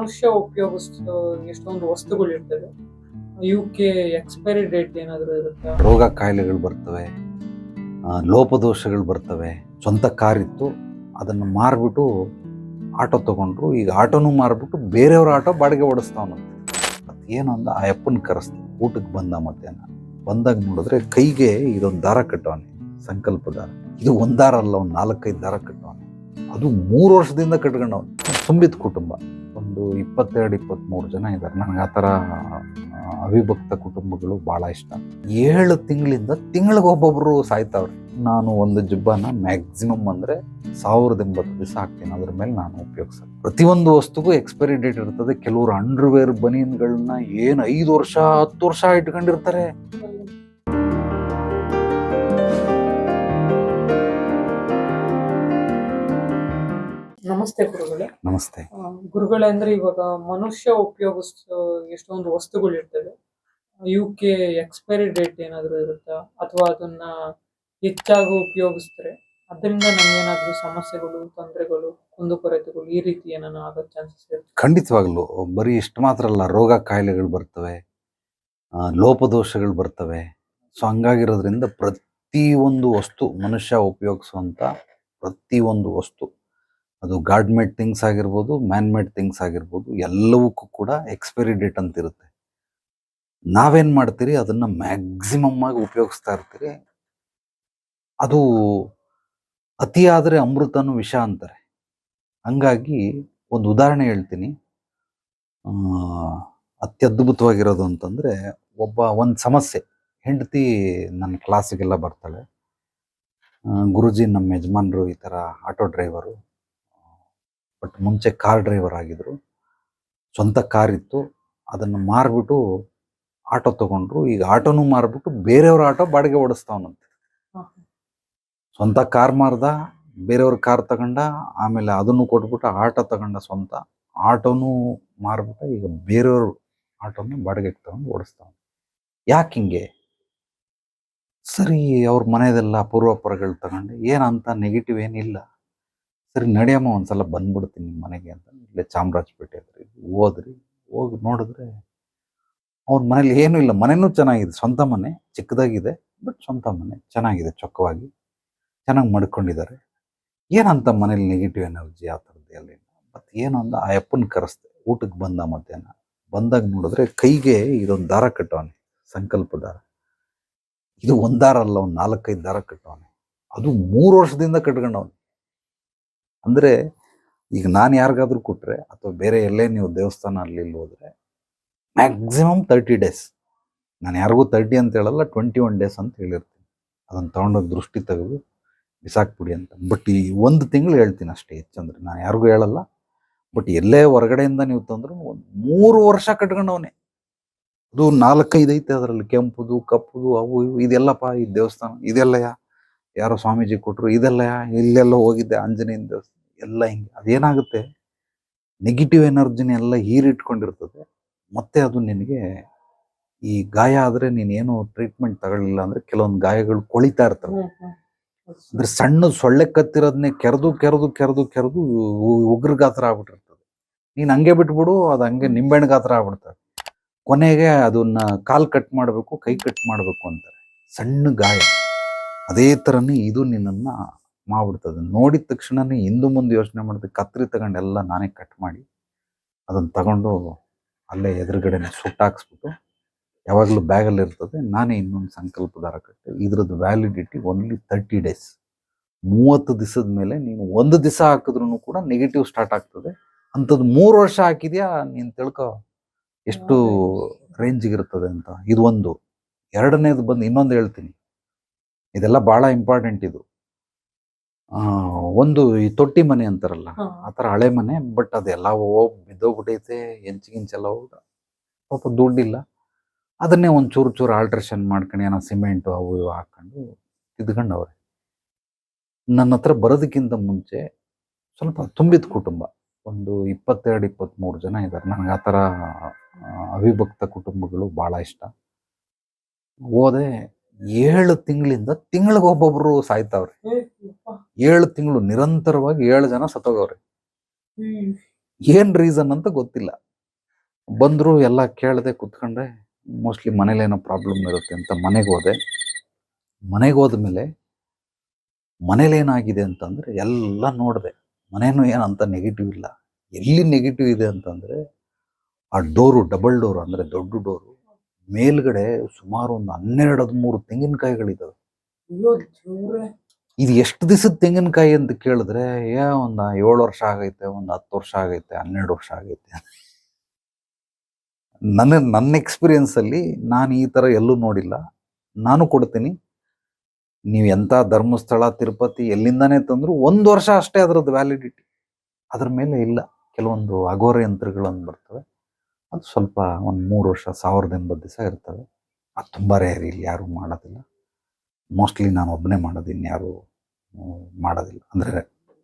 ಮನುಷ್ಯ ಉಪಯೋಗಿಸೋ ಎಷ್ಟೊಂದು ವಸ್ತುಗಳು ಇರ್ತವೆ ಇವಕ್ಕೆ ಎಕ್ಸ್ಪೈರಿ ಡೇಟ್ ಏನಾದರೂ ಇರುತ್ತಾ? ರೋಗ ಕಾಯಿಲೆಗಳು ಬರ್ತವೆ ಲೋಪದೋಷಗಳು ಬರ್ತವೆ, ಸ್ವಂತ ಕಾರಿತ್ತು ಅದನ್ನು ಮಾರಿಬಿಟ್ಟು ಆಟೋ ತಗೊಂಡ್ರು, ಈಗ ಆಟೋನು ಮಾರಿಬಿಟ್ಟು ಬೇರೆಯವ್ರ ಆಟೋ ಬಾಡಿಗೆ ಓಡಿಸ್ತಾವನಂತೆ ಅದು ಏನು ಅಂದ, ಆ ಅಪ್ಪನ ಕರೆಸ್ತು ಊಟಕ್ಕೆ ಬಂದ ಮಧ್ಯಾಹ್ನ. ಬಂದಾಗ ನೋಡಿದ್ರೆ ಕೈಗೆ ಇದೊಂದು ದಾರ ಕಟ್ಟವನೆ, ಸಂಕಲ್ಪ ದಾರ. ಇದು ಒಂದು ಅಲ್ಲ, ಒಂದು ನಾಲ್ಕೈದು ದಾರ ಕಟ್ಟವನೆ. ಅದು ಮೂರು ವರ್ಷದಿಂದ ಕಟ್ಕೊಂಡವನು, ತುಂಬಿದ ಕುಟುಂಬ. ಒಂದು ಇಪ್ಪತ್ತೆರಡು ಇಪ್ಪತ್ತ್ಮೂರು ಜನ ಇದ್ದಾರೆ ನನಗೆ ಆ ಥರ ಅವಿಭಕ್ತ ಕುಟುಂಬಗಳು ಭಾಳ ಇಷ್ಟ. ಏಳು ತಿಂಗಳಿಂದ ತಿಂಗಳಿಗೆ ಒಬ್ಬೊಬ್ರು ಸಾಯ್ತಾವ್ರೆ. ನಾನು ಒಂದು ಜುಬ್ಬನ ಮ್ಯಾಕ್ಸಿಮಮ್ ಅಂದರೆ ಸಾವಿರದ ಎಂಬತ್ತು ದಿವಸ ಹಾಕ್ತೀನಿ. ಅದ್ರ ಮೇಲೆ ನಾನು ಉಪಯೋಗಿಸೋದು ಪ್ರತಿಯೊಂದು ವಸ್ತುಗೂ ಎಕ್ಸ್ಪೈರಿ ಡೇಟ್ ಇರ್ತದೆ. ಕೆಲವರು ಅಂಡರ್ವೇರ್ ಬನೀನ್ಗಳನ್ನ ಏನು ಐದು ವರ್ಷ, ಹತ್ತು ವರ್ಷ ಇಟ್ಕೊಂಡಿರ್ತಾರೆ. ನಮಸ್ತೆ ಗುರುಗಳೇ. ನಮಸ್ತೆ. ಗುರುಗಳೇ ಅಂದ್ರೆ ಇವಾಗ ಮನುಷ್ಯ ಉಪಯೋಗಿಸೋ ಎಷ್ಟೊಂದು ವಸ್ತುಗಳು ಇರ್ತವೆ. ಇವಕ್ಕೆ ಎಕ್ಸ್ಪೈರಿ ಡೇಟ್ ಏನಾದ್ರು ಇರುತ್ತಾ? ಅಥವಾ ಅದನ್ನ ಹೆಚ್ಚಾಗಿ ಉಪಯೋಗಿಸಿದ್ರೆ ಅದರಿಂದ ನಮ್ಗೇನಾದ್ರೂ ಸಮಸ್ಯೆಗಳು ತೊಂದರೆಗಳು ಕುಂದುಕೊರತೆಗಳು ಈ ರೀತಿ ಏನಾನ ಆಗೋ ಚಾನ್ಸಸ್ ಇರುತ್ತೆ? ಖಂಡಿತವಾಗ್ಲು. ಬರೀ ಇಷ್ಟು ಮಾತ್ರ ಅಲ್ಲ ರೋಗ ಕಾಯಿಲೆಗಳು ಬರ್ತವೆ ಲೋಪದೋಷಗಳು ಬರ್ತವೆ. ಸೊ ಹಂಗಾಗಿರೋದ್ರಿಂದ ಒಂದು ವಸ್ತು ಮನುಷ್ಯ ಉಪಯೋಗಿಸುವಂತಹ ಪ್ರತಿ ಒಂದು ವಸ್ತು. ಅದು ಗಾಡ್ ಮೇಡ್ ಥಿಂಗ್ಸ್ ಆಗಿರ್ಬೋದು ಮ್ಯಾನ್ ಮೇಡ್ ಥಿಂಗ್ಸ್ ಆಗಿರ್ಬೋದು, ಎಲ್ಲವಕ್ಕೂ ಕೂಡ ಎಕ್ಸ್ಪೈರಿ ಡೇಟ್ ಅಂತ ಇರುತ್ತೆ. ನಾವೇನು ಮಾಡ್ತೀರಿ? ಅದನ್ನು ಮ್ಯಾಕ್ಸಿಮಮ್ ಆಗಿ ಉಪಯೋಗಿಸ್ತಾ ಇರ್ತೀರಿ. ಅದು ಅತಿಯಾದರೆ ಅಮೃತನೂ ವಿಷ ಅಂತಾರೆ. ಹಂಗಾಗಿ ಒಂದು ಉದಾಹರಣೆ ಹೇಳ್ತೀನಿ. ಅತ್ಯದ್ಭುತವಾಗಿರೋದು ಅಂತಂದರೆ ಒಬ್ಬ, ಒಂದು ಸಮಸ್ಯೆ. ಹೆಂಡತಿ ನನ್ನ ಕ್ಲಾಸಿಗೆಲ್ಲ ಬರ್ತಾಳೆ. ಗುರುಜಿ ನಮ್ಮ ಯಜಮಾನರು ಈ ಥರ ಆಟೋ ಡ್ರೈವರು. ಬಟ್ ಮುಂಚೆ ಕಾರ್ ಡ್ರೈವರ್ ಆಗಿದ್ರು. ಸ್ವಂತ ಕಾರ್ ಇತ್ತು. ಅದನ್ನು ಮಾರಿಬಿಟ್ಟು ಆಟೋ ತಗೊಂಡ್ರು. ಈಗ ಆಟೋನು ಮಾರಿಬಿಟ್ಟು ಬೇರೆಯವ್ರ ಆಟೋ ಬಾಡಿಗೆ ಓಡಿಸ್ತಾವನಂತೆ. ಸ್ವಂತ ಕಾರ್ ಮಾರ್ದ ಬೇರೆಯವ್ರ ಕಾರ್ ತಗೊಂಡ ಆಮೇಲೆ ಅದನ್ನು ಕೊಟ್ಬಿಟ್ಟು ಆಟೋ ತಗೊಂಡ ಸ್ವಂತ. ಆಟೋನು ಮಾರ್ಬಿಟ್ಟು ಈಗ ಬೇರೆಯವ್ರ ಆಟೋನ ಬಾಡಿಗೆ ತಗೊಂಡು ಓಡಿಸ್ತಾವ ಯಾಕೆ ಹಿಂಗೆ? ಸರಿ ಅವ್ರ ಮನೆಯದೆಲ್ಲ ಪೂರ್ವಾಪರಗಳು ತಗೊಂಡು. ಏನಂತ ನೆಗೆಟಿವ್ ಏನಿಲ್ಲ. ಸರಿ ನಡೆಯಮ್ಮ ಒಂದ್ಸಲ ಬಂದ್ಬಿಡ್ತೀನಿ ನಿಮ್ಮ ಮನೆಗೆ ಅಂತ. ಇಲ್ಲೇ ಚಾಮರಾಜಪೇಟೆ ಅದ್ರಿ. ಹೋದ್ರಿ, ಹೋಗಿ ನೋಡಿದ್ರೆ ಅವ್ರ ಮನೇಲಿ ಏನೂ ಇಲ್ಲ. ಮನೆನೂ ಚೆನ್ನಾಗಿದೆ. ಸ್ವಂತ ಮನೆ, ಚಿಕ್ಕದಾಗಿದೆ, ಬಟ್ ಸ್ವಂತ ಮನೆ. ಚೆನ್ನಾಗಿದೆ, ಚೊಕ್ಕವಾಗಿ. ಚೆನ್ನಾಗಿ ಮಡ್ಕೊಂಡಿದ್ದಾರೆ. ಏನಂತ ಮನೇಲಿ ನೆಗೆಟಿವ್ ಎನರ್ಜಿ ಆ ಥರದ್ದು ಎಲ್ಲ ಬಟ್ ಏನು ಅಂದ ಆ ಅಪ್ಪನ ಕರೆಸ್ದೆ. ಊಟಕ್ಕೆ ಬಂದ ಮಧ್ಯಾಹ್ನ. ಬಂದಾಗ ನೋಡಿದ್ರೆ ಕೈಗೆ ಇದೊಂದು ದಾರ ಕಟ್ಟವನೆ. ಸಂಕಲ್ಪ ದಾರ. ಇದು ಒಂದು ದಾರ ಅಲ್ಲ, ಒಂದು ನಾಲ್ಕೈದು ದಾರ ಕಟ್ಟವನೆ. ಅದು ಮೂರು ವರ್ಷದಿಂದ ಕಟ್ಕೊಂಡವನು. ಅಂದ್ರೆ ಈಗ ನಾನು ಯಾರಿಗಾದ್ರೂ ಕೊಟ್ಟರೆ ಅಥವಾ ಬೇರೆ ಎಲ್ಲೇ ನೀವು ದೇವಸ್ಥಾನ ಅಲ್ಲಿ ಹೋದ್ರೆ ಮ್ಯಾಕ್ಸಿಮಮ್ ತರ್ಟಿ ಡೇಸ್ ನಾನು ಯಾರಿಗೂ ತರ್ಟಿ ಅಂತ ಹೇಳಲ್ಲ ಟ್ವೆಂಟಿ ಒನ್ ಡೇಸ್ ಅಂತ ಹೇಳಿರ್ತೀನಿ. ಅದನ್ನು ತೊಗೊಂಡೋಗಿ ದೃಷ್ಟಿ ತೆಗೆದು ಬಿಸಾಕ್ಬಿಡಿ ಅಂತ. ಬಟ್ ಈ ಒಂದು ತಿಂಗಳು ಹೇಳ್ತೀನಿ ಅಷ್ಟೇ ಹೆಚ್ಚಂದ್ರೆ ನಾನು ಯಾರಿಗೂ ಹೇಳಲ್ಲ. ಬಟ್ ಎಲ್ಲೇ ಹೊರಗಡೆಯಿಂದ ನೀವು ತಂದ್ರು ಒಂದು ಮೂರು ವರ್ಷ ಕಟ್ಕೊಂಡವನೇ. ಅದು ನಾಲ್ಕೈದು ಐತೆ ಅದರಲ್ಲಿ. ಕೆಂಪುದು, ಕಪ್ಪುದು, ಅವು ಇವು, ಇದೆಲ್ಲಪ್ಪ ಈ ದೇವಸ್ಥಾನ ಇದೆಲ್ಲಯ್ಯ ಯಾರೋ ಸ್ವಾಮೀಜಿ ಕೊಟ್ಟರು ಇದೆಲ್ಲ ಇಲ್ಲೆಲ್ಲ ಹೋಗಿದ್ದೆ ಆಂಜನೇಯನ ದೇವಸ್ಥಾನ ಎಲ್ಲ ಹಿಂಗೆ. ಅದೇನಾಗುತ್ತೆ? ನೆಗೆಟಿವ್ ಎನರ್ಜಿನ ಎಲ್ಲ ಹೀರಿಟ್ಕೊಂಡಿರ್ತದೆ. ಮತ್ತೆ ಅದು ನಿನಗೆ ಈ ಗಾಯ ಆದರೆ ನೀನೇನು ಟ್ರೀಟ್ಮೆಂಟ್ ತಗೊಳ್ಳಿಲ್ಲ ಅಂದ್ರೆ ಕೆಲವೊಂದು ಗಾಯಗಳು ಕೊಳಿತಾ ಇರ್ತವೆ. ಅಂದ್ರೆ ಸಣ್ಣ ಸೊಳ್ಳೆ ಕತ್ತಿರೋದನ್ನೇ ಕೆರೆದು ಕೆರೆದು ಕೆರೆದು ಕೆರೆದು ಉಗ್ರ ಗಾತ್ರ ಆಗ್ಬಿಟ್ಟಿರ್ತದೆ. ನೀನು ಹಂಗೆ ಬಿಟ್ಬಿಡು ಅದು ಹಂಗೆ ನಿಂಬೆಣ್ಣೆ ಗಾತ್ರ ಆಗ್ಬಿಡ್ತದೆ ಕೊನೆಗೆ ಅದನ್ನ ಕಾಲು ಕಟ್ ಮಾಡಬೇಕು ಕೈ ಕಟ್ ಮಾಡಬೇಕು ಅಂತಾರೆ. ಸಣ್ಣ ಗಾಯ. ಅದೇ ಥರನೇ ಇದು ನಿನ್ನನ್ನು ಮಾಡ್ಬಿಡ್ತದೆ. ನೋಡಿದ ತಕ್ಷಣನೇ ಹಿಂದು ಮುಂದೆ ಯೋಚನೆ ಮಾಡಿದೆ ಕತ್ರಿ ತಗೊಂಡೆಲ್ಲ ನಾನೇ ಕಟ್ ಮಾಡಿ ಅದನ್ನ ತಗೊಂಡು ಅಲ್ಲೇ ಎದುರುಗಡೆನೆ ಸುಟ್ಟಾಕ್ಸ್ಬಿಟ್ಟು ಯಾವಾಗಲೂ ಬ್ಯಾಗಲ್ಲಿ ಇರ್ತದೆ. ನಾನೇ ಇನ್ನೊಂದು ಸಂಕಲ್ಪ ದಾರ ಕಟ್ಟಿ ಇದ್ರದ್ದು ವ್ಯಾಲಿಡಿಟಿ ಓನ್ಲಿ ತರ್ಟಿ ಡೇಸ್ ಮೂವತ್ತು ದಿವಸದ ಮೇಲೆ ನೀನು ಒಂದು ದಿವಸ ಹಾಕಿದ್ರು ಕೂಡ ನೆಗೆಟಿವ್ ಸ್ಟಾರ್ಟ್ ಆಗ್ತದೆ. ಅಂಥದ್ದು ಮೂರು ವರ್ಷ ಹಾಕಿದ್ಯಾ ನೀನು ತಿಳ್ಕೊ. ಎಷ್ಟು ರೇಂಜಿಗಿರ್ತದೆ ಅಂತ. ಇದು ಒಂದು. ಎರಡನೇದು ಬಂದು ಇನ್ನೊಂದು ಹೇಳ್ತೀನಿ. ಇದೆಲ್ಲ ಭಾಳ ಇಂಪಾರ್ಟೆಂಟ್ ಇದು. ಒಂದು ಈ ತೊಟ್ಟಿ ಮನೆ ಅಂತಾರಲ್ಲ. ಆ ಥರ ಹಳೆ ಮನೆ ಬಟ್ ಅದೆಲ್ಲ ಹೋಗಿ ಬಿದ್ದೋಗ್ಬಿಟ್ಟೈತೆ ಹೆಂಚಿಗಿಂಚೆಲ್ಲ ಹೋಗ ಪಾಪ ದುಡ್ಡಿಲ್ಲ. ಅದನ್ನೇ ಒಂದು ಚೂರು ಚೂರು ಆಲ್ಟ್ರೇಷನ್ ಮಾಡ್ಕೊಂಡು ಏನೋ ಸಿಮೆಂಟು ಅವು ಇವು ಹಾಕೊಂಡು ತಿದ್ಕೊಂಡವ್ರೆ. ನನ್ನ ಹತ್ರ ಬರೋದಕ್ಕಿಂತ ಮುಂಚೆ ಸ್ವಲ್ಪ ತುಂಬಿದ ಕುಟುಂಬ. ಒಂದು ಇಪ್ಪತ್ತೆರಡು ಇಪ್ಪತ್ತ್ಮೂರು ಜನ ಇದ್ದಾರೆ ನನಗೆ ಆ ಥರ ಅವಿಭಕ್ತ ಕುಟುಂಬಗಳು ಭಾಳ ಇಷ್ಟ. ಹೋದೆ ಏಳು ತಿಂಗಳಿಂದ ತಿಂಗಳಿಗೆ ಒಬ್ಬೊಬ್ರು ಸಾಯ್ತಾವ್ರಿ. ಏಳು ತಿಂಗಳು ನಿರಂತರವಾಗಿ ಏಳು ಜನ ಸತ್ತೋಗವ್ರಿ. ಏನ್ ರೀಸನ್ ಅಂತ ಗೊತ್ತಿಲ್ಲ. ಬಂದ್ರು ಎಲ್ಲ ಕೇಳದೆ ಕುತ್ಕೊಂಡೆ ಮೋಸ್ಟ್ಲಿ ಏನೋ ಪ್ರಾಬ್ಲಮ್ ಇರುತ್ತೆ ಅಂತ ಮನೆಗೆ ಹೋದೆ. ಮನೆಗೆ ಹೋದ್ಮೇಲೆ ಮನೇಲಿ ಏನಾಗಿದೆ ಅಂತಂದ್ರೆ ಎಲ್ಲ ನೋಡಿದೆ. ಮನೇನು ಏನಂತ ನೆಗೆಟಿವ್ ಇಲ್ಲ. ಎಲ್ಲಿ ನೆಗೆಟಿವ್ ಇದೆ ಅಂತಂದ್ರೆ ಆ ಡೋರು ಡಬಲ್ ಡೋರು ಅಂದ್ರೆ ದೊಡ್ಡ ಡೋರು ಮೇಲ್ಗಡೆ ಸುಮಾರು ಒಂದು ಹನ್ನೆರಡು ಹದಿಮೂರು ತೆಂಗಿನಕಾಯಿಗಳಿದ್ದಾವೆ. ಇದು ಎಷ್ಟು ದಿವಸದ ತೆಂಗಿನಕಾಯಿ ಅಂತ ಕೇಳಿದ್ರೆ ಏ ಒಂದು ಏಳು ವರ್ಷ ಆಗೈತೆ ಒಂದು ಹತ್ತು ವರ್ಷ ಆಗೈತೆ ಹನ್ನೆರಡು ವರ್ಷ ಆಗೈತೆ ನನ್ನ ನನ್ನ ಎಕ್ಸ್ಪೀರಿಯನ್ಸ್ ಅಲ್ಲಿ ನಾನು ಈ ತರ ಎಲ್ಲೂ ನೋಡಿಲ್ಲ. ನಾನು ಕೊಡ್ತೀನಿ. ನೀವು ಎಂಥ ಧರ್ಮಸ್ಥಳ ತಿರುಪತಿ ಎಲ್ಲಿಂದಾನೇ ತಂದ್ರು ಒಂದು ವರ್ಷ ಅಷ್ಟೇ ಅದರದ್ದು ವ್ಯಾಲಿಡಿಟಿ ಅದ್ರ ಮೇಲೆ ಇಲ್ಲ. ಕೆಲವೊಂದು ಅಘೋರ ಯಂತ್ರಗಳನ್ನು ಬರ್ತವೆ. ಅದು ಸ್ವಲ್ಪ ಒಂದು ಮೂರು ವರ್ಷ ಸಾವಿರದ ಎಂಬತ್ತು ದಿವಸ ಇರ್ತವೆ. ಅದು ತುಂಬ ರೇರಿ ಇಲ್ಲಿ ಯಾರೂ ಮಾಡೋದಿಲ್ಲ. ಮೋಸ್ಟ್ಲಿ ನಾನು ಒಬ್ಬನೇ ಮಾಡೋದು ಇನ್ಯಾರು ಮಾಡೋದಿಲ್ಲ. ಅಂದರೆ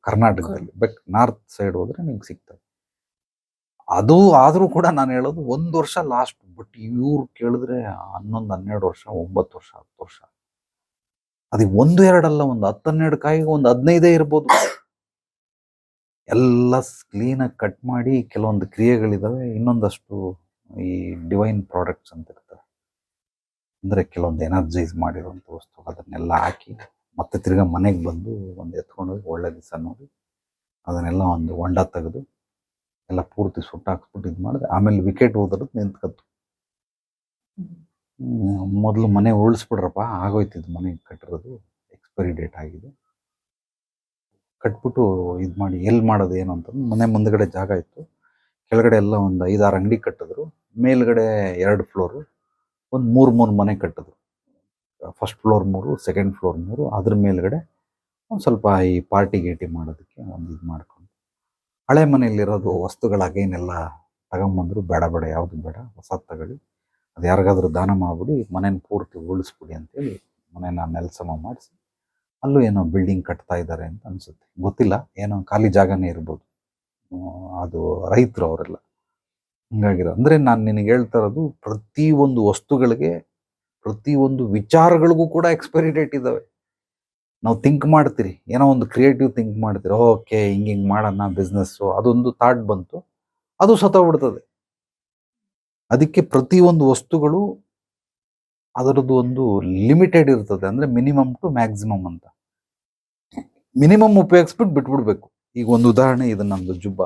ಕರ್ನಾಟಕದಲ್ಲಿ ಬಟ್ ನಾರ್ತ್ ಸೈಡ್ ಹೋದರೆ ನಿಮ್ಗೆ ಸಿಗ್ತವೆ ಅದು ಆದರೂ ಕೂಡ ನಾನು ಹೇಳೋದು ಒಂದು ವರ್ಷ ಲಾಸ್ಟ್ ಬಟ್ ಇವ್ರು ಕೇಳಿದ್ರೆ ಹನ್ನೊಂದು ಹನ್ನೆರಡು ವರ್ಷ ಒಂಬತ್ತು ವರ್ಷ ಹತ್ತು ವರ್ಷ. ಅದು ಒಂದು ಎರಡಲ್ಲ ಒಂದು ಹತ್ತು ಹನ್ನೆರಡು ಕಾಯಿಗೆ ಒಂದು ಹದಿನೈದೇ ಇರ್ಬೋದು. ಎಲ್ಲ ಕ್ಲೀನಾಗಿ ಕಟ್ ಮಾಡಿ ಕೆಲವೊಂದು ಕ್ರಿಯೆಗಳಿದ್ದಾವೆ ಇನ್ನೊಂದಷ್ಟು ಈ ಡಿವೈನ್ ಪ್ರಾಡಕ್ಟ್ಸ್ ಅಂತ ಇರ್ತವೆ. ಅಂದರೆ ಕೆಲವೊಂದು ಎನರ್ಜೈಸ್ ಮಾಡಿರುವಂಥ ವಸ್ತು ಅದನ್ನೆಲ್ಲ ಹಾಕಿ ಮತ್ತೆ ತಿರ್ಗಾ ಮನೆಗೆ ಬಂದು ಒಂದು ಎತ್ಕೊಂಡು ಹೋಗಿ ಒಳ್ಳೆ ದಿವಸ ನೋಡಿ ಅದನ್ನೆಲ್ಲ ಒಂದು ಹೊಂಡ ತೆಗೆದು ಎಲ್ಲ ಪೂರ್ತಿ ಸುಟ್ಟು ಹಾಕ್ಸ್ಬಿಟ್ಟು ಇದು ಮಾಡಿದೆ. ಆಮೇಲೆ ವಿಕೆಟ್ ಹೋದ್ರದ್ದು ನಿಂತ್ಕತ್ತು ಮೊದಲು ಮನೆ ಉಳಿಸ್ಬಿಡ್ರಪ್ಪ ಆಗೋಯ್ತಿದ್ದು ಮನೆ ಕಟ್ಟಿರೋದು ಎಕ್ಸ್ಪೈರಿ ಡೇಟ್ ಆಗಿದೆ. ಕಟ್ಬಿಟ್ಟು ಇದು ಮಾಡಿ ಎಲ್ಲಿ ಮಾಡೋದು ಏನು ಅಂತ ಮನೆ ಮುಂದ್ಗಡೆ ಜಾಗ ಇತ್ತು. ಕೆಳಗಡೆ ಎಲ್ಲ ಒಂದು ಐದಾರು ಅಂಗಡಿ ಕಟ್ಟಿದ್ರು. ಮೇಲ್ಗಡೆ ಎರಡು ಫ್ಲೋರು ಒಂದು ಮೂರು ಮೂರು ಮನೆ ಕಟ್ಟಿದ್ರು. ಫಸ್ಟ್ ಫ್ಲೋರ್ ಮೂರು ಸೆಕೆಂಡ್ ಫ್ಲೋರ್ ಮೂರು, ಅದ್ರ ಮೇಲ್ಗಡೆ ಒಂದು ಸ್ವಲ್ಪ ಈ ಪಾರ್ಟಿ ಗೇಟಿ ಮಾಡೋದಕ್ಕೆ ಒಂದು ಇದು ಮಾಡ್ಕೊಂಡು. ಹಳೆ ಮನೆಯಲ್ಲಿರೋದು ವಸ್ತುಗಳ ಅಗೇನೆಲ್ಲ ತಗೊಂಬಂದ್ರು, ಬೇಡ ಬೇಡ, ಯಾವುದು ಬೇಡ, ಹೊಸದು ತಗೊಳ್ಳಿ. ಅದು ಯಾರಿಗಾದ್ರೂ ದಾನ ಮಾಡಿಬಿಡಿ, ಮನೇನ ಪೂರ್ತಿ ಉಳಿಸ್ಬಿಡಿ ಅಂತೇಳಿ ಮನೇನ ನೆಲಸಮ ಮಾಡಿಸಿ ಅಲ್ಲೂ ಏನೋ ಬಿಲ್ಡಿಂಗ್ ಕಟ್ತಾ ಇದ್ದಾರೆ ಅಂತ ಅನ್ಸುತ್ತೆ. ಗೊತ್ತಿಲ್ಲ, ಏನೋ ಖಾಲಿ ಜಾಗನೇ ಇರ್ಬೋದು. ಅದು ರೈತರು ಅವರೆಲ್ಲ. ಹಂಗಾಗಿರೋ ಅಂದ್ರೆ ನಾನು ನಿನಗೆ ಹೇಳ್ತಾ ಇರೋದು ಪ್ರತಿಯೊಂದು ವಸ್ತುಗಳಿಗೆ ಪ್ರತಿಯೊಂದು ವಿಚಾರಗಳಿಗೂ ಕೂಡ ಎಕ್ಸ್ಪೈರಿ ಡೇಟ್ ಇದ್ದಾವೆ ನಾವು ಥಿಂಕ್ ಮಾಡ್ತೀರಿ. ಏನೋ ಒಂದು ಕ್ರಿಯೇಟಿವ್ ಥಿಂಕ್ ಮಾಡ್ತೀರಿ. ಓಕೆ, ಹಿಂಗೆ ಹಿಂಗೆ ಮಾಡೋಣ ಬಿಸ್ನೆಸ್ಸು ಅದೊಂದು ಥಾಟ್ ಬಂತು. ಅದು ಸತ್ತೋಗ್ಬಿಡ್ತದೆ ಅದಕ್ಕೆ ಪ್ರತಿಯೊಂದು ವಸ್ತುಗಳು ಅದರದ್ದು ಒಂದು ಲಿಮಿಟೆಡ್ ಇರ್ತದೆ. ಅಂದ್ರೆ ಮಿನಿಮಮ್ ಟು ಮ್ಯಾಕ್ಸಿಮಮ್ ಅಂತ. ಮಿನಿಮಮ್ ಉಪಯೋಗಿಸ್ಬಿಟ್ಟು ಬಿಟ್ಬಿಡ್ಬೇಕು. ಈಗ ಒಂದು ಉದಾಹರಣೆ, ಇದು ನಮ್ದು ಜುಬ್ಬ.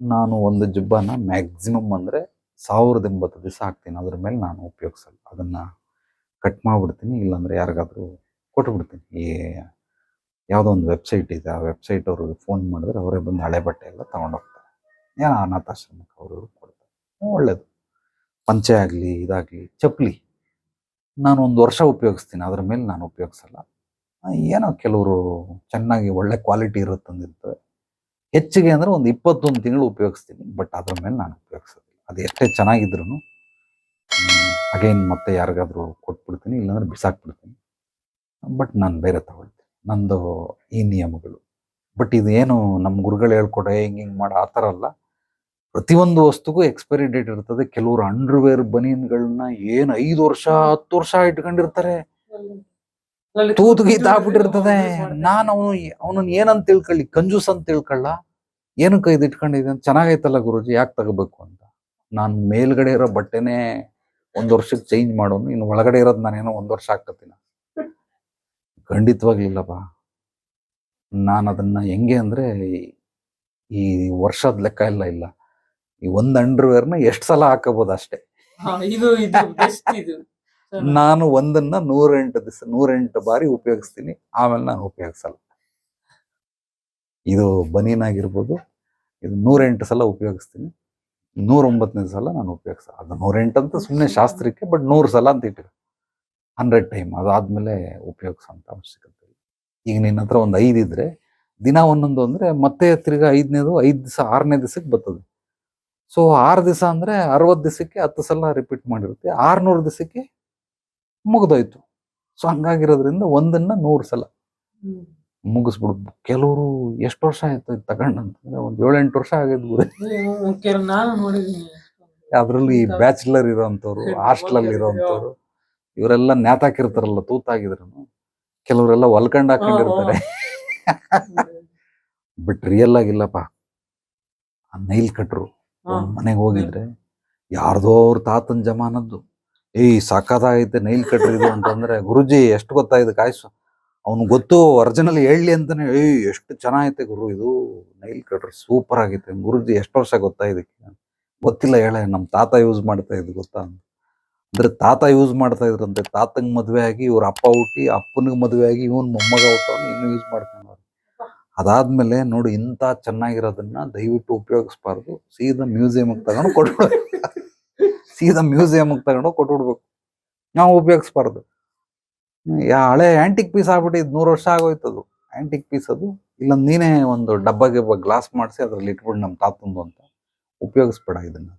ನಾನು ಒಂದು ಜುಬ್ಬನ ಮ್ಯಾಕ್ಸಿಮಮ್ ಅಂದರೆ ಸಾವಿರದ ಎಂಬತ್ತು ದಿವಸ ಹಾಕ್ತೀನಿ. ಅದ್ರ ಮೇಲೆ ನಾನು ಉಪಯೋಗಿಸಲ್ಲ. ಅದನ್ನು ಕಟ್ ಮಾಡಿಬಿಡ್ತೀನಿ. ಇಲ್ಲಾಂದರೆ ಯಾರಿಗಾದರೂ ಕೊಟ್ಬಿಡ್ತೀನಿ. ಈ ಯಾವುದೋ ಒಂದು ವೆಬ್ಸೈಟ್ ಇದೆ. ಆ ವೆಬ್ಸೈಟ್ ಅವ್ರಿಗೆ ಫೋನ್ ಮಾಡಿದ್ರೆ ಅವರೇ ಬಂದು ಹಳೆ ಬಟ್ಟೆ ಎಲ್ಲ ತೊಗೊಂಡೋಗ್ತಾರೆ. ಏನೋ ಅನಾಥಾಶ್ರಮಕ್ಕೆ ಅವರು ಕೊಡ್ತಾರೆ. ಒಳ್ಳೇದು. ಪಂಚೆ ಆಗಲಿ, ಇದಾಗಲಿ, ಚಪ್ಪಲಿ. ನಾನು ಒಂದು ವರ್ಷ ಉಪಯೋಗಿಸ್ತೀನಿ. ಅದ್ರ ಮೇಲೆ ನಾನು ಉಪಯೋಗಿಸಲ್ಲ. ಏನೋ ಕೆಲವರು ಚೆನ್ನಾಗಿ ಒಳ್ಳೆ ಕ್ವಾಲಿಟಿ ಇರುತ್ತಂದಿರ್ತವೆ ಹೆಚ್ಚಿಗೆ ಅಂದ್ರೆ ಒಂದು ಇಪ್ಪತ್ತೊಂದು ತಿಂಗಳು ಉಪಯೋಗಿಸ್ತೀನಿ ಬಟ್ ಅದ್ರ ಮೇಲೆ ನಾನು ಉಪಯೋಗಿಸೋದಿಲ್ಲ. ಅದು ಎಷ್ಟೇ ಚೆನ್ನಾಗಿದ್ರು ಅಗೇನ್ ಮತ್ತೆ ಯಾರಿಗಾದರೂ ಕೊಟ್ಬಿಡ್ತೀನಿ, ಇಲ್ಲಾಂದ್ರೆ ಬಿಸಾಕ್ಬಿಡ್ತೀನಿ. ಬಟ್ ನಾನು ಬೇರೆ ತಗೊಳ್ತೀನಿ. ನಂದು ಈ ನಿಯಮಗಳು. ಬಟ್ ಇದು ಏನು ನಮ್ಮ ಗುರುಗಳು ಹೇಳ್ಕೊಡೆ ಹಿಂಗೆ ಹಿಂಗೆ ಮಾಡ, ಆ ಥರ ಅಲ್ಲ. ಪ್ರತಿಯೊಂದು ವಸ್ತುಗೂ ಎಕ್ಸ್ಪೈರಿ ಡೇಟ್ ಇರ್ತದೆ. ಕೆಲವರು ಅಂಡರ್ವೇರ್ ಬನಿಯನ್ಗಳನ್ನ ಏನು ಐದು ವರ್ಷ, ಹತ್ತು ವರ್ಷ ಇಟ್ಕೊಂಡಿರ್ತಾರೆ. ಅದ್ರಲ್ಲಿ ತೂತು ತೂತು ಗೀತ ಆಗ್ಬಿಟ್ಟಿರ್ತದೆ. ನಾನು ಅವನು ಅವನನ್ನ ಏನಂತ ತಿಳ್ಕೊಳ್ಳಿ? ಕಂಜೂಸ್ ಅಂತ ತಿಳ್ಕೊಳ್ಳ? ಏನು ಇದು ಇಟ್ಕೊಂಡಿದ್ದೆ ಅಂತ? ಚೆನ್ನಾಗೈತಲ್ಲ ಗುರುಜಿ ಯಾಕೆ ತಗೋಬೇಕು ಅಂತ? ನಾನು ಮೇಲ್ಗಡೆ ಇರೋ ಬಟ್ಟೆನೇ ಒಂದ್ ವರ್ಷಕ್ಕೆ ಚೇಂಜ್ ಮಾಡೋನು ಇನ್ನು ಒಳಗಡೆ ಇರೋದು ನಾನೇನೋ ಒಂದ್ ವರ್ಷ ಹಾಕತ್ತೀನಿ ಖಂಡಿತವಾಗ್ಲಿಲ್ಲಪ್ಪ. ನಾನು ಅದನ್ನ ಹೆಂಗೆ ಅಂದ್ರೆ ಈ- ಈ ವರ್ಷದ ಲೆಕ್ಕ ಎಲ್ಲ ಇಲ್ಲ. ಈ ಒಂದ್ ಅಂಡರ್ವೇರ್ನ ಎಷ್ಟು ಸಲ ಹಾಕಬಹುದು ಅಷ್ಟೇ. ನಾನು ಒಂದನ್ನ ನೂರೆಂಟು ದಿವಸ ನೂರೆಂಟು ಬಾರಿ ಉಪಯೋಗಿಸ್ತೀನಿ, ಆಮೇಲೆ ನಾನು ಉಪಯೋಗಿಸಲ್ಲ. ಇದು ಬನೀನ್ ಆಗಿರ್ಬೋದು ಇದು ನೂರೆಂಟು ಸಲ ಉಪಯೋಗಿಸ್ತೀನಿ, ನೂರೊಂಬತ್ತನೇ ಸಲ ನಾನು ಉಪಯೋಗಿಸಲ್ಲ ಅದು ನೂರೆಂಟು ಅಂತ ಸುಮ್ಮನೆ ಶಾಸ್ತ್ರಕ್ಕೆ, ಬಟ್ ನೂರು ಸಲ ಅಂತ ಇಟ್ಟು ಹಂಡ್ರೆಡ್ ಟೈಮ್, ಅದಾದ್ಮೇಲೆ ಉಪಯೋಗಿಸೋಂಥ ಅವಶ್ಯಕತೆ ಈಗ ನಿನ್ನ ಹತ್ರ ಒಂದು ಐದು ಇದ್ರೆ, ದಿನ ಒಂದೊಂದು ಅಂದ್ರೆ ಮತ್ತೆ ತಿರ್ಗಾ ಐದನೇದು, ಐದು ದಿವಸ ಆರನೇ ದಿವಸಕ್ಕೆ ಬರ್ತದೆ. ಸೊ ಆರು ದಿವಸ ಅಂದ್ರೆ ಅರವತ್ತು ದಿವಸಕ್ಕೆ ಹತ್ತು ಸಲ ರಿಪೀಟ್ ಮಾಡಿರುತ್ತೆ, ಆರ್ನೂರು ದಿವಸಕ್ಕೆ ಮುಗ್ದೋಯ್ತು. ಸೊ ಹಂಗಾಗಿರೋದ್ರಿಂದ ಒಂದನ್ನ ನೂರು ಸಲ ಹ್ಮ್. ಮುಗಿಸ್ಬಿಡ್ಬೋದು ಕೆಲವರು ಎಷ್ಟು ವರ್ಷ ಆಯ್ತು ತಗೊಂಡು ಅಂತಂದ್ರೆ ಒಂದು ಏಳೆಂಟು ವರ್ಷ ನೋಡಿದೀನಿ. ಅದ್ರಲ್ಲಿ ಈ ಬ್ಯಾಚುಲರ್ ಇರೋಂಥವ್ರು ಹಾಸ್ಟೆಲ್ ಇರೋಂಥವ್ರು ಇವರೆಲ್ಲ ನ್ಯಾತಾಕಿರ್ತಾರಲ್ಲ ತೂತಾಗಿದ್ರು ಕೆಲವರೆಲ್ಲ ಹೊಲ್ಕಂಡ್ ಹಾಕೊಂಡಿರ್ತಾರೆ. ಬಟ್ ರಿಯಲ್ ಆಗಿಲ್ಲಪ್ಪ. ನೈಲ್ ಕಟ್ರು ಮನೆಗೆ ಹೋಗಿದ್ರೆ ಯಾರ್ದೋ ಅವ್ರ ತಾತನ ಜಮಾನದ್ದು. ಏಯ್ ಸಾಕಾಗೈತೆ ನೈಲ್ ಕಟ್ರ್ ಇದು ಅಂತಂದ್ರೆ ಗುರುಜಿ ಎಷ್ಟು ಗೊತ್ತಾಯ್ತು, ಕಾಯ್ಸು. ಅವ್ನು ಗೊತ್ತು ಒರಿಜಿನಲ್ ಹೇಳಿ ಅಂತಾನೆ, ಏಯ್, ಎಷ್ಟು ಚೆನ್ನಾಗೈತೆ ಗುರು ಇದು, ನೈಲ್ ಕಟ್ರ್ ಸೂಪರ್ ಆಗೈತೆ. ಗುರುಜಿ, ಎಷ್ಟು ವರ್ಷ ಗೊತ್ತಾ ಇದಕ್ಕೆ? ಗೊತ್ತಿಲ್ಲ ಹೇಳ ನಮ್ಮ ತಾತ ಯೂಸ್ ಮಾಡ್ತಾ ಇದ್ದು ಗೊತ್ತಾ. ಅಂದ್ರೆ ತಾತ ಯೂಸ್ ಮಾಡ್ತಾ ಇದ್ರಂತೆ, ತಾತಂಗ್ ಮದ್ವೆ ಆಗಿ, ಇವ್ರ ಅಪ್ಪ ಹುಟ್ಟಿ, ಅಪ್ಪನಿಗೆ ಮದ್ವೆ ಆಗಿ, ಇವನ್ ಮೊಮ್ಮಗ ಹುಟ್ಟವನು ಇನ್ನು ಯೂಸ್ ಮಾಡ್ತಾನೆ ಅದಾದ್ಮೇಲೆ ನೋಡಿ, ಇಂಥ ಚೆನ್ನಾಗಿರೋದನ್ನ ದಯವಿಟ್ಟು ಉಪಯೋಗಿಸ್ಬಾರ್ದು. ಸೀದಾ ಮ್ಯೂಸಿಯಂಗೆ ತಗೊಂಡು ಕೊಟ್ಬಿಡ್ಬೇಕು ಸೀದಾ ಮ್ಯೂಸಿಯಂಗೆ ತಗೊಂಡು ಕೊಟ್ಬಿಡ್ಬೇಕು. ನಾವು ಉಪಯೋಗಿಸ್ಬಾರ್ದು. ಯಾ ಹಳೆ ಆಂಟಿಕ್ ಪೀಸ್ ಆಗ್ಬಿಟ್ಟಿದ್ ನೂರು ವರ್ಷ ಆಗೋಯ್ತು ಅದು. ಆಂಟಿಕ್ ಪೀಸ್ ಅದು. ಇಲ್ಲ ನೀನೇ ಒಂದು ಡಬ್ಬ ಗಿಬ್ಬ ಗ್ಲಾಸ್ ಮಾಡಿಸಿ ಅದ್ರಲ್ಲಿ ಇಟ್ಬಿಡು ನಮ್ಮ ತಾತಂದು ಅಂತ. ಉಪಯೋಗಿಸ್ಬೇಡ ಇದನ್ನ.